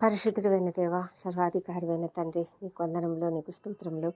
పరిశుద్ధుడైన దేవ సర్వాధికారమైన తండ్రి నీ కొందనంలో నీకు స్తోత్రంలో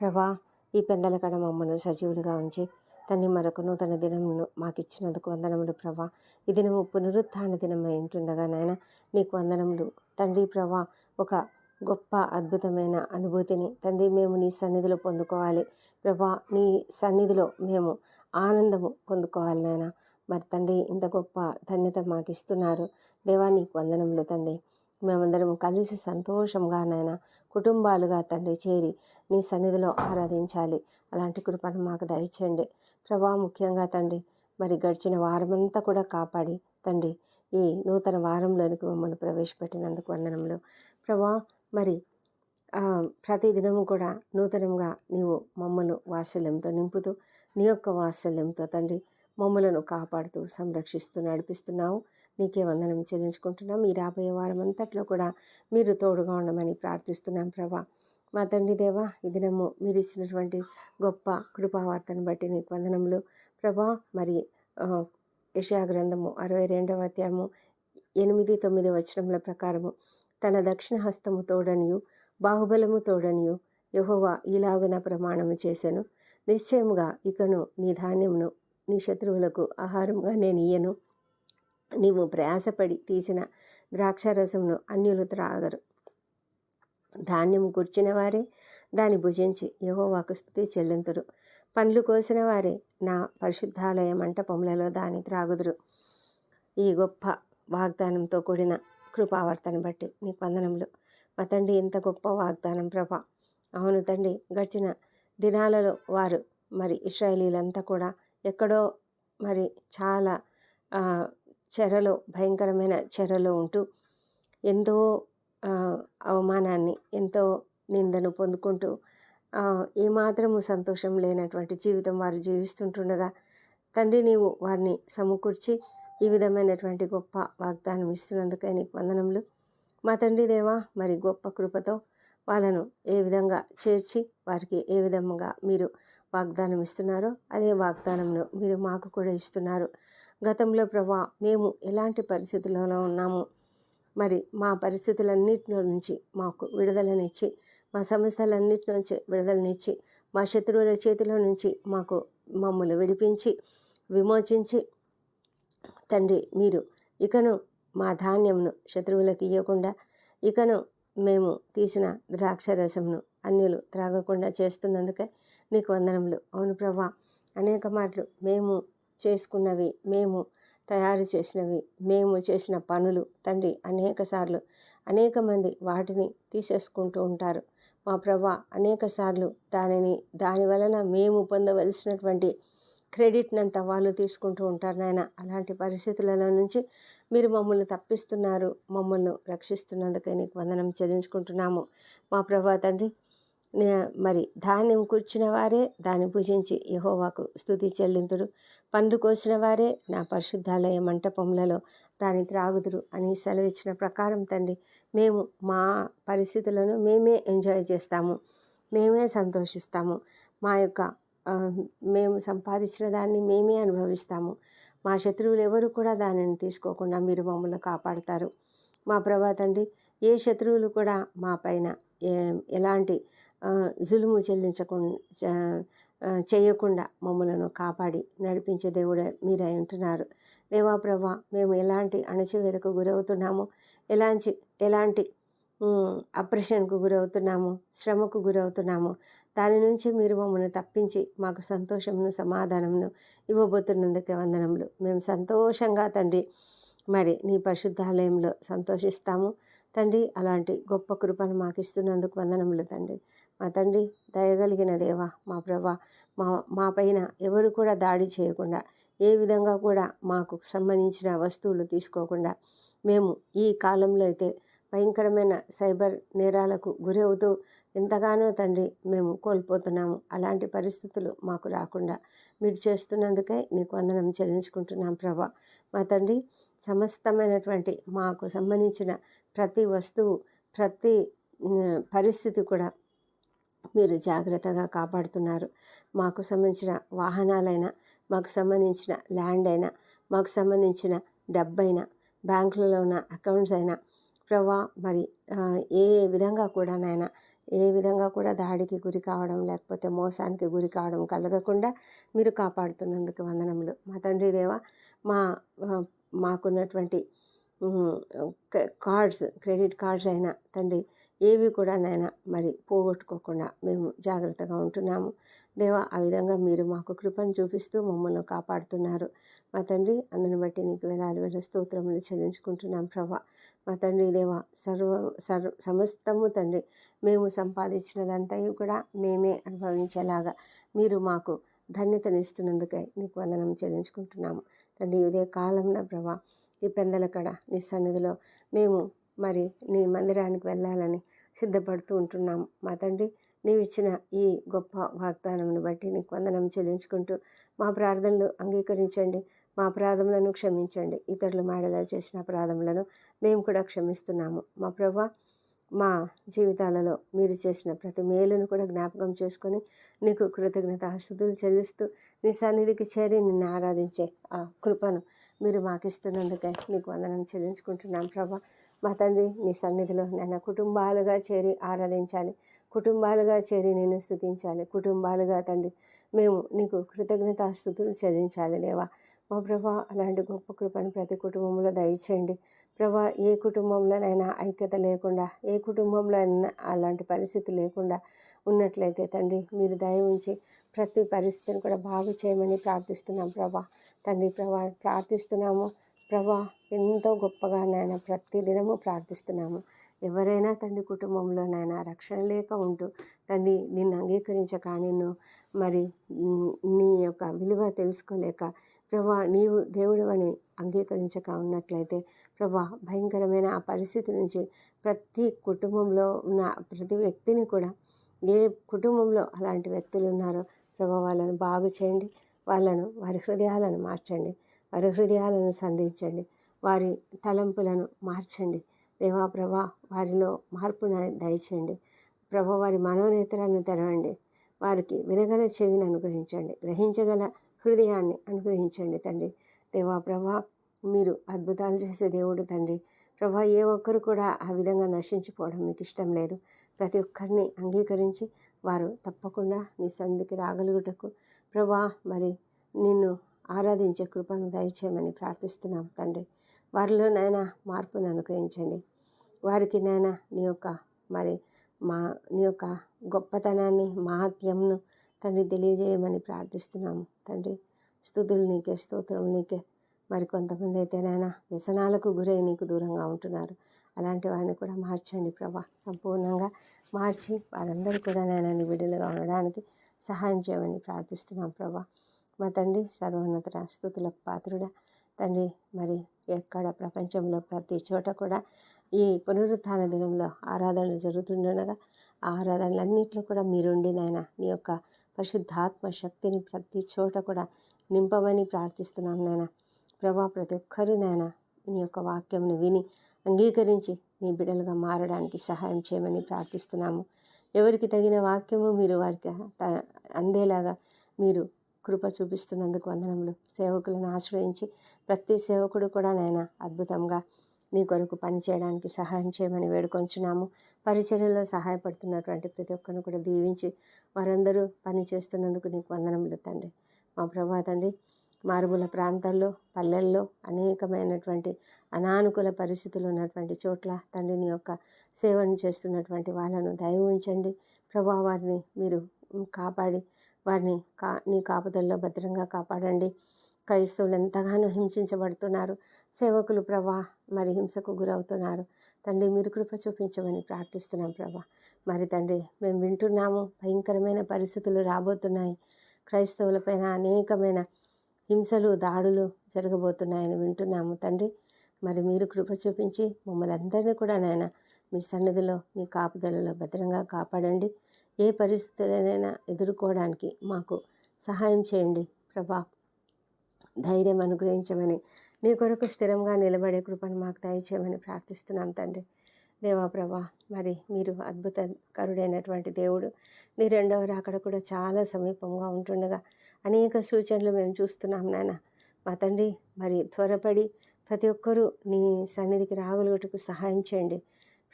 ప్రభా ఈ పెందల కడ మమ్మల్ని సజీవులుగా ఉంచి తండ్రి మరొక నూతన దినమును మాకు ఇచ్చినందుకు వందనములు ప్రభా. ఈ దినము పునరుత్థాన దినమై ఉంటుండగా నాయన నీకు వందనములు. తండ్రి ప్రభా ఒక గొప్ప అద్భుతమైన అనుభూతిని తండ్రి మేము నీ సన్నిధిలో పొందుకోవాలి. ప్రభా నీ సన్నిధిలో మేము ఆనందము పొందుకోవాలి నాయన. మరి తండ్రి ఇంత గొప్ప ధన్యత మాకు ఇస్తున్నారు దేవా నీకు వందనములు తండ్రి. మేమందరం కలిసి సంతోషంగా నాయన కుటుంబాలుగా తండ్రి చేరి నీ సన్నిధిలో ఆరాధించాలి. అలాంటి కృపను మాకు దయచేయండి. ప్రభా ముఖ్యంగా తండ్రి మరి గడిచిన వారమంతా కూడా కాపాడి తండ్రి ఈ నూతన వారంలోనికి మమ్మల్ని ప్రవేశపెట్టినందుకు వందనంలో ప్రభా మరి ప్రతి దినము కూడా నూతనంగా నీవు మమ్మల్ని వాత్సల్యంతో నింపుతూ నీ యొక్క వాత్సల్యంతో తండ్రి మమ్మలను కాపాడుతూ సంరక్షిస్తూ నడిపిస్తున్నావు. నీకే వందనం చెల్లించుకుంటున్నాం. ఈ రాబోయే వారం అంతట్లో కూడా మీరు తోడుగా ఉండమని ప్రార్థిస్తున్నాం ప్రభా. మా తండ్రి దేవా ఈ దినము మీరు ఇచ్చినటువంటి గొప్ప కృపావార్తను బట్టి నీకు వందనములు. ప్రభా మరి ఆ, గ్రంథము అరవై రెండవ అధ్యాయము ఎనిమిది తొమ్మిది వచనముల ప్రకారము తన దక్షిణ హస్తము తోడనియు బాహుబలము తోడనియు యహోవా ఈలాగున ప్రమాణము చేశాను నిశ్చయముగా ఇకను నీ ధాన్యమును నీ శత్రువులకు ఆహారంగా నేను ఇయ్యను. నీవు ప్రయాసపడి తీసిన ద్రాక్షారసమును అన్యులు త్రాగరు. ధాన్యం కూర్చిన వారే దాన్ని భుజించి యహోవాకు స్థుతి చెల్లింతురు. పండ్లు కోసిన వారే నా పరిశుద్ధాలయ మంటపములలో దాన్ని త్రాగుదురు. ఈ గొప్ప వాగ్దానంతో కూడిన కృపావర్తను బట్టి నీకు వందనములు. మా తండ్రి ఇంత గొప్ప వాగ్దానం ప్రభా. అవును తండ్రి గడిచిన దినాలలో వారు మరి ఇస్రాయలీలంతా కూడా ఎక్కడో మరి చాలా చెరలో భయంకరమైన చెరలో ఉంటూ ఎంతో అవమానాన్ని ఎంతో నిందను పొందుకుంటూ ఏమాత్రము సంతోషం లేనటువంటి జీవితం వారు జీవిస్తుంటుండగా తండ్రి నీవు వారిని సమకూర్చి ఈ విధమైనటువంటి గొప్ప వాగ్దానం ఇస్తున్నందుకై నీకు వందనములు. మా తండ్రి దేవా మరి గొప్ప కృపతో వాళ్ళను ఏ విధంగా చేర్చి వారికి ఏ విధంగా మీరు వాగ్దానం ఇస్తున్నారో. అదే వాగ్దానంను మీరు మాకు కూడా ఇస్తున్నారు. గతంలో ప్రభా మేము ఎలాంటి పరిస్థితులలో ఉన్నాము. మరి మా పరిస్థితులన్నింటిలో నుంచి మాకు విడుదలనిచ్చి మా సమస్యలన్నిటి నుంచి విడుదలనిచ్చి మా శత్రువుల చేతిలో నుంచి మాకు మమ్మల్ని విడిపించి విమోచించి తండ్రి మీరు ఇకను మా ధాన్యంను శత్రువులకు ఇవ్వకుండా ఇకను మేము తీసిన ద్రాక్ష రసమును అన్యులు త్రాగకుండా చేస్తున్నందుకే నీకు వందనములు. అవును ప్రభా అనేక మాటలు మేము చేసుకున్నవి మేము తయారు చేసినవి మేము చేసిన పనులు తండ్రి అనేక సార్లు అనేక మంది వాటిని తీసేసుకుంటూ ఉంటారు. మా ప్రభా అనేక సార్లు దానిని దాని వలన మేము పొందవలసినటువంటి క్రెడిట్నంతా వాళ్ళు తీసుకుంటూ ఉంటారు నాయన. అలాంటి పరిస్థితులలో నుంచి మీరు మమ్మల్ని తప్పిస్తున్నారు మమ్మల్ని రక్షిస్తున్నందుకే నీకు వందనం చెల్లించుకుంటున్నాము. మా ప్రభా తండ్రి మరి ధాన్యం కూర్చిన వారే దాన్ని భుజించి యహోవాకు స్థుతి చెల్లింతురు. పండ్లు కోసిన వారే నా పరిశుద్ధాలయ మంటపములలో దాని త్రాగుదురు అని సెలవిచ్చిన ప్రకారం తండ్రి మేము మా పరిస్థితులను మేమే ఎంజాయ్ చేస్తాము మేమే సంతోషిస్తాము మా యొక్క మేము సంపాదించిన దాన్ని మేమే అనుభవిస్తాము. మా శత్రువులు ఎవరు కూడా దానిని తీసుకోకుండా మీరు మమ్మల్ని కాపాడుతారు. మా ప్రభా తండ్రి ఏ శత్రువులు కూడా మా పైన ఏ- ఎలాంటి జులుము చెల్లించకుండా చేయకుండా మమ్మలను కాపాడి నడిపించే దేవుడే మీరై ఉంటున్నారు. దేవా ప్రభా మేము ఎలాంటి అణచివేదకు గురవుతున్నాము ఎలాంటి ఎలాంటి అప్రెషన్కు గురవుతున్నాము శ్రమకు గురవుతున్నాము దాని నుంచి మీరు మమ్మల్ని తప్పించి మాకు సంతోషమును సమాధానమును ఇవ్వబోతున్నందుకే వందనములు. మేము సంతోషంగా తండ్రి మరి నీ పరిశుద్ధాలయంలో సంతోషిస్తాము. తండ్రి అలాంటి గొప్ప కృపను మాకు ఇస్తున్నందుకు వందనములు తండ్రి. మా తండ్రి దయగలిగిన దేవ మా ప్రభా మా మా పైన ఎవరు కూడా దాడి చేయకుండా ఏ విధంగా కూడా మాకు సంబంధించిన వస్తువులు తీసుకోకుండా మేము ఈ కాలంలో అయితే భయంకరమైన సైబర్ నేరాలకు గురవుతూ ఎంతగానో తండ్రి మేము కోల్పోతున్నాము. అలాంటి పరిస్థితులు మాకు రాకుండా మీరు చేస్తున్నందుకే నీకు వందనం చెల్లించుకుంటున్నాం ప్రభా. మా తండ్రి సమస్తమైనటువంటి మాకు సంబంధించిన ప్రతి వస్తువు ప్రతి పరిస్థితి కూడా మీరు జాగ్రత్తగా కాపాడుతున్నారు. మాకు సంబంధించిన వాహనాలైనా మాకు సంబంధించిన ల్యాండ్ అయినా మాకు సంబంధించిన డబ్బైనా బ్యాంకులలో ఉన్న అకౌంట్స్ అయినా ప్రభా మరి ఏ విధంగా కూడా నాయన ఏ విధంగా కూడా దాడికి గురి కావడం లేకపోతే మోసానికి గురి కావడం కలగకుండా మీరు కాపాడుతున్నందుకు వందనములు. మా తండ్రి దేవా మా మాకున్నటువంటి కార్డ్స్ క్రెడిట్ కార్డ్స్ అయినా తండ్రి ఏవి కూడా నాయన మరి పోగొట్టుకోకుండా మేము జాగ్రత్తగా ఉంటున్నాము. దేవా ఆ విధంగా మీరు మాకు కృపను చూపిస్తూ మమ్మల్ని కాపాడుతున్నారు. మా తండ్రి అందుని బట్టి నీకు వేలాది వేల స్తోత్రములు చెల్లించుకుంటున్నాం ప్రభా. మా తండ్రి దేవా సర్వ సర్వ సమస్తము తండ్రి మేము సంపాదించినదంతా కూడా మేమే అనుభవించేలాగా మీరు మాకు ధన్యతనిస్తున్నందుకై నీకు వందనం చెల్లించుకుంటున్నాము. తండ్రి ఇదే కాలంలో ప్రభా ఈ పెందల కడ నీ సన్నిధిలో మేము మరి నీ మందిరానికి వెళ్ళాలని సిద్ధపడుతూ ఉంటున్నాము మా తండ్రి నీవు ఇచ్చిన ఈ గొప్ప వాగ్దానమును బట్టి నీకు వందనం చెల్లించుకుంటూ మా ప్రార్థనలు అంగీకరించండి. మా అపరాధములను క్షమించండి. ఇతరులు మాడదా చేసిన అపరాధములను మేము కూడా క్షమిస్తున్నాము. మా ప్రభా మా జీవితాలలో మీరు చేసిన ప్రతి మేలును కూడా జ్ఞాపకం చేసుకొని నీకు కృతజ్ఞత స్థుతులు చెల్లిస్తూ నీ సన్నిధికి చేరి నిన్ను ఆరాధించే ఆ కృపను మీరు మాకు ఇస్తున్నందుకే నీకు వందనం చెల్లించుకుంటున్నాం ప్రభా. మా తండ్రి నీ సన్నిధిలో నన్ను కుటుంబాలుగా చేరి ఆరాధించాలి. కుటుంబాలుగా చేరి నేను స్థుతించాలి. కుటుంబాలుగా తండ్రి మేము నీకు కృతజ్ఞతాస్థుతులు చెల్లించాలి దేవా. మా ప్రభా అలాంటి గొప్ప కృపను ప్రతి కుటుంబంలో దయచేయండి. ప్రభా ఏ కుటుంబంలోనైనా ఐక్యత లేకుండా ఏ కుటుంబంలో అయినా అలాంటి పరిస్థితి లేకుండా ఉన్నట్లయితే తండ్రి మీరు దయ ఉంచి ప్రతి పరిస్థితిని కూడా బాగు చేయమని ప్రార్థిస్తున్నాం ప్రభా. తండ్రి ప్రభా ప్రార్థిస్తున్నాము. ప్రభా ఎంతో గొప్పగా నాయన ప్రతి దినము ప్రార్థిస్తున్నాము. ఎవరైనా తండ్రి కుటుంబంలో నాయన రక్షణ లేక ఉంటూ తండ్రి నిన్ను అంగీకరించక నిన్ను మరి నీ యొక్క విలువ తెలుసుకోలేక ప్రభా నీవు దేవుడు అని అంగీకరించక ఉన్నట్లయితే ప్రభా భయంకరమైన ఆ పరిస్థితి నుంచి ప్రతి కుటుంబంలో ఉన్న ప్రతి వ్యక్తిని కూడా ఏ కుటుంబంలో అలాంటి వ్యక్తులు ఉన్నారో ప్రభు వాళ్ళను బాగు చేయండి. వాళ్ళను వారి హృదయాలను మార్చండి. వారి హృదయాలను సంధించండి. వారి తలంపులను మార్చండి. దేవా ప్రభా వారిలో మార్పును దయచేయండి. ప్రభు వారి మనోనేతరాలను తెరవండి. వారికి వినగల చెవిని అనుగ్రహించండి. గ్రహించగల హృదయాన్ని అనుగ్రహించండి తండ్రి. దేవా ప్రభా మీరు అద్భుతాలు చేసే దేవుడు తండ్రి. ప్రభా ఏ ఒక్కరు కూడా ఆ విధంగా నశించిపోవడం మీకు ఇష్టం లేదు. ప్రతి ఒక్కరిని అంగీకరించి వారు తప్పకుండా నీ సన్నిధికి రాగలుగుటకు ప్రభా మరి నిన్ను ఆరాధించే కృపను దయచేయమని ప్రార్థిస్తున్నాం తండ్రి. వారిలో నాయన మార్పును అనుగ్రహించండి. వారికి నాయన నీ యొక్క మరి మా నీ యొక్క గొప్పతనాన్ని మహాత్యంను తండ్రి తెలియజేయమని ప్రార్థిస్తున్నాము తండ్రి. స్థుతులు నీకే స్తోత్రం నీకే. మరి కొంతమంది అయితే నాయన వ్యసనాలకు గురై నీకు దూరంగా ఉంటున్నారు. అలాంటి వారిని కూడా మార్చండి ప్రభా. సంపూర్ణంగా మార్చి వారందరూ కూడా నాయన నీ బిడ్డలుగా ఉండడానికి సహాయం చేయమని ప్రార్థిస్తున్నాం ప్రభా. మా తండ్రి సర్వోన్నత స్థుతులకు పాత్రుడా. తండ్రి మరి ఎక్కడ ప్రపంచంలో ప్రతి చోట కూడా ఈ పునరుత్థాన దినంలో ఆరాధనలు జరుగుతుండగా ఆరాధనలన్నింటిలో కూడా మీరుండి నాయన నీ యొక్క పరిశుద్ధాత్మ శక్తిని ప్రతి చోట కూడా నింపమని ప్రార్థిస్తున్నాం నాయన. ప్రభా ప్రతి ఒక్కరూ నాయన నీ యొక్క వాక్యంను విని అంగీకరించి నీ బిడలుగా మారడానికి సహాయం చేయమని ప్రార్థిస్తున్నాము. ఎవరికి తగిన వాక్యము మీరు వారికి అందేలాగా మీరు కృప చూపిస్తున్నందుకు వందనములు. సేవకులను ఆశ్రయించి ప్రతి సేవకుడు కూడా నాయన అద్భుతంగా నీ కొరకు పని చేయడానికి సహాయం చేయమని వేడుకొంచున్నాము. పరిచర్యలో సహాయపడుతున్నటువంటి ప్రతి ఒక్కరిని కూడా దీవించి వారందరూ పని చేస్తున్నందుకు నీకు వందనములు తండ్రి. మా ప్రభా తండ్రి మారుమూల ప్రాంతాల్లో పల్లెల్లో అనేకమైనటువంటి అనానుకూల పరిస్థితులు ఉన్నటువంటి చోట్ల తండ్రిని యొక్క సేవను చేస్తున్నటువంటి వాళ్ళను దయ ఉంచండి ప్రభా వారిని మీరు కాపాడి వారిని కా నీ కాపుదల్లో భద్రంగా కాపాడండి. క్రైస్తవులు ఎంతగానో హింసించబడుతున్నారు. సేవకులు ప్రభా మరి హింసకు గురవుతున్నారు. తండ్రి మీరు కృప చూపించమని ప్రార్థిస్తున్నాం ప్రభా. మరి తండ్రి మేము వింటున్నాము భయంకరమైన పరిస్థితులు రాబోతున్నాయి. క్రైస్తవులపైన అనేకమైన హింసలు దాడులు జరగబోతున్నాయని వింటున్నాము తండ్రి. మరి మీరు కృప చూపించి మమ్మల్ని అందరినీ కూడా నాయన మీ సన్నిధిలో మీ కాపుదలలో భద్రంగా కాపాడండి. ఏ పరిస్థితులనైనా ఎదుర్కోవడానికి మాకు సహాయం చేయండి ప్రభా. ధైర్యం అనుగ్రహించమని నీ కొరకు స్థిరంగా నిలబడే కృపను మాకు దయచేయమని ప్రార్థిస్తున్నాం తండ్రి. దేవా ప్రభా మరి మీరు అద్భుత కరుడైనటువంటి దేవుడు. మీ రెండవ రాకడ కూడా చాలా సమీపంగా ఉంటుండగా అనేక సూచనలు మేము చూస్తున్నాం నాన్న మా తండ్రి మరి త్వరపడి ప్రతి ఒక్కరూ నీ సన్నిధికి రాగలుగుటకు సహాయం చేయండి.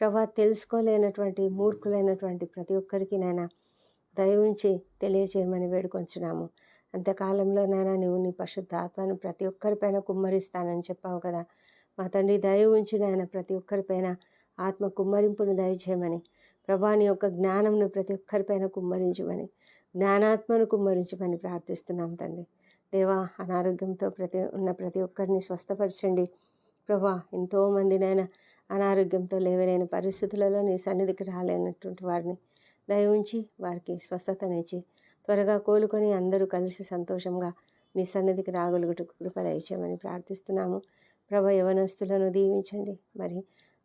ప్రభా తెలుసుకోలేనటువంటి మూర్ఖులైనటువంటి ప్రతి ఒక్కరికి నాయన దయ ఉంచి తెలియజేయమని వేడుకొంచున్నాము. అంతకాలంలో నాయన నువ్వు నీ పరిశుద్ధాత్మను ప్రతి ఒక్కరిపైన కుమ్మరిస్తానని చెప్పావు కదా. మా తండ్రి దయ ఉంచి నాయన ప్రతి ఒక్కరిపైన ఆత్మ కుమ్మరింపును దయచేయమని ప్రభాని యొక్క జ్ఞానంను ప్రతి ఒక్కరిపైన కుమ్మరించమని జ్ఞానాత్మను కుమ్మరించమని ప్రార్థిస్తున్నాం తండ్రి. దేవా అనారోగ్యంతో ప్రతి ఉన్న ప్రతి ఒక్కరిని స్వస్థపరచండి. ప్రభా ఎంతోమందినైనా అనారోగ్యంతో లేవలేని పరిస్థితులలో నీ సన్నిధికి రాలేనటువంటి వారిని దయ ఉంచి వారికి స్వస్థతనిచ్చి త్వరగా కోలుకొని అందరూ కలిసి సంతోషంగా నీ సన్నిధికి రాగలుగుటకు కృప దయచేయమని ప్రార్థిస్తున్నాము. ప్రభ యవనస్తులను దీవించండి. మరి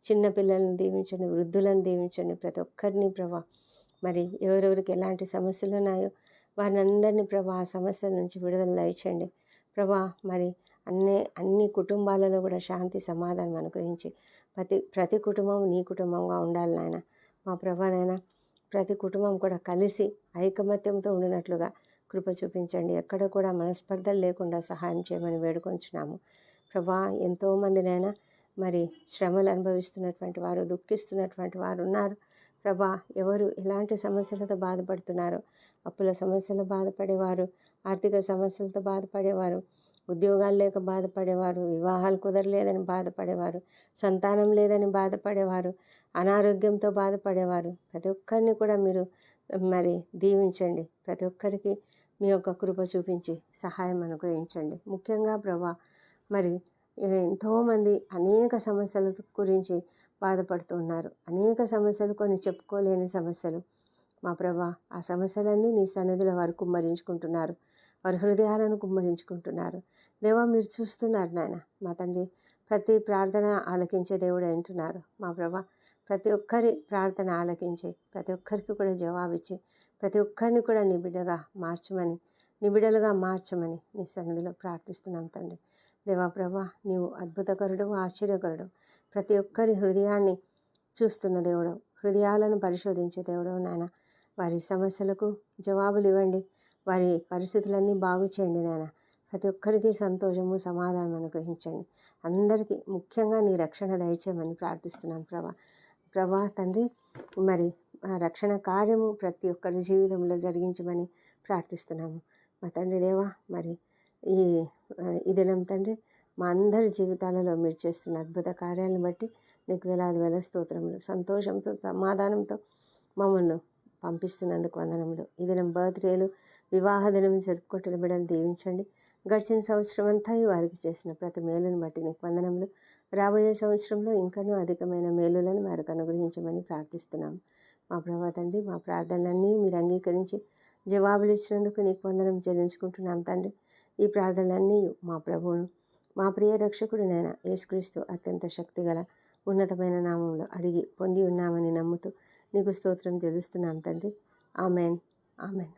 చిన్నపిల్లలను దీవించండి వృద్ధులను దీవించండి ప్రతి ఒక్కరిని ప్రభా. మరి ఎవరెవరికి ఎలాంటి సమస్యలు ఉన్నాయో వారిని అందరినీ ప్రభా ఆ సమస్యల నుంచి విడుదల దయచండి ప్రభా మరి అన్ని అన్ని కుటుంబాలలో కూడా శాంతి సమాధానం అనుగ్రహించి ప్రతి ప్రతి కుటుంబం నీ కుటుంబంగా ఉండాలి నాయన. మా ప్రభానైనా ప్రతి కుటుంబం కూడా కలిసి ఐకమత్యంతో ఉండినట్లుగా కృప చూపించండి. ఎక్కడ కూడా మనస్పర్ధలు లేకుండా సహాయం చేయమని వేడుకొంచున్నాము. ప్రభా ఎంతోమందినైనా మరి శ్రమలు అనుభవిస్తున్నటువంటి వారు దుఃఖిస్తున్నటువంటి వారు ఉన్నారు. ప్రభా ఎవరు ఎలాంటి సమస్యలతో బాధపడుతున్నారో అప్పుల సమస్యలు బాధపడేవారు ఆర్థిక సమస్యలతో బాధపడేవారు ఉద్యోగాలు లేక బాధపడేవారు వివాహాలు కుదరలేదని బాధపడేవారు సంతానం లేదని బాధపడేవారు అనారోగ్యంతో బాధపడేవారు ప్రతి ఒక్కరిని కూడా మీరు మరి దీవించండి. ప్రతి ఒక్కరికి మీ యొక్క కృప చూపించి సహాయం అనుగ్రహించండి. ముఖ్యంగా ప్రభా మరి ఎంతోమంది అనేక సమస్యల గురించి బాధపడుతున్నారు. అనేక సమస్యలు కొన్ని చెప్పుకోలేని సమస్యలు. మా ప్రభా ఆ సమస్యలన్నీ నీ సన్నిధిలో వారు కుమ్మరించుకుంటున్నారు. వారి హృదయాలను కుమ్మరించుకుంటున్నారు. దేవా మీరు చూస్తున్నారు నాయన. మా తండ్రి ప్రతి ప్రార్థన ఆలకించే దేవుడు అంటున్నారు మా ప్రభా ప్రతి ఒక్కరి ప్రార్థన ఆలకించి ప్రతి ఒక్కరికి కూడా జవాబిచ్చి ప్రతి ఒక్కరిని కూడా నిబిడగా మార్చమని నిబిడలుగా మార్చమని నీ సన్నిధిలో ప్రార్థిస్తున్నాం తండ్రి. దేవా ప్రభా నీవు అద్భుతకరుడు ఆశ్చర్యకరుడు. ప్రతి ఒక్కరి హృదయాన్ని చూస్తున్న దేవుడు హృదయాలను పరిశోధించే దేవుడు నాయన. వారి సమస్యలకు జవాబులు ఇవ్వండి. వారి పరిస్థితులన్నీ బాగు చేయండి నాయన. ప్రతి ఒక్కరికి సంతోషము సమాధానం అనుగ్రహించండి. అందరికీ ముఖ్యంగా నీ రక్షణ దయచేయమని ప్రార్థిస్తున్నాం ప్రభా. ప్రభా తండ్రి మరి ఆ రక్షణ కార్యము ప్రతి ఒక్కరి జీవితంలో జరిగించమని ప్రార్థిస్తున్నాము. మా తండ్రి దేవా మరి ఈ ఈ దినం తండ్రి మా అందరి జీవితాలలో మీరు చేస్తున్న అద్భుత కార్యాలను బట్టి నీకు వేలాది వేల స్తోత్రములు సంతోషంతో సమాధానంతో మమ్మల్ని పంపిస్తున్నందుకు వందనములు. ఈ దినం బర్త్డేలు వివాహ దినం జరుపుకుంటున్న బిడ్డలు దీవించండి. గడిచిన సంవత్సరం అంతా వారికి చేసిన ప్రతి మేలును బట్టి నీకు వందనములు. రాబోయే సంవత్సరంలో ఇంకనూ అధికమైన మేలులను వారికి అనుగ్రహించమని ప్రార్థిస్తున్నాం మా ప్రభా తండ్రి మా ప్రార్థనలన్నీ మీరు అంగీకరించి జవాబులు ఇచ్చినందుకు నీకు వందనం చెల్లించుకుంటున్నాం తండ్రి. ఈ ప్రార్థనలన్నీ మా ప్రభువును మా ప్రియ రక్షకుడు నాయన యేసుక్రీస్తు అత్యంత శక్తిగల ఉన్నతమైన నామంలో అడిగి పొంది ఉన్నామని నమ్ముతూ నీకు స్తోత్రం తెలుస్తున్నాం తండ్రి. ఆమెన్. ఆమెన్.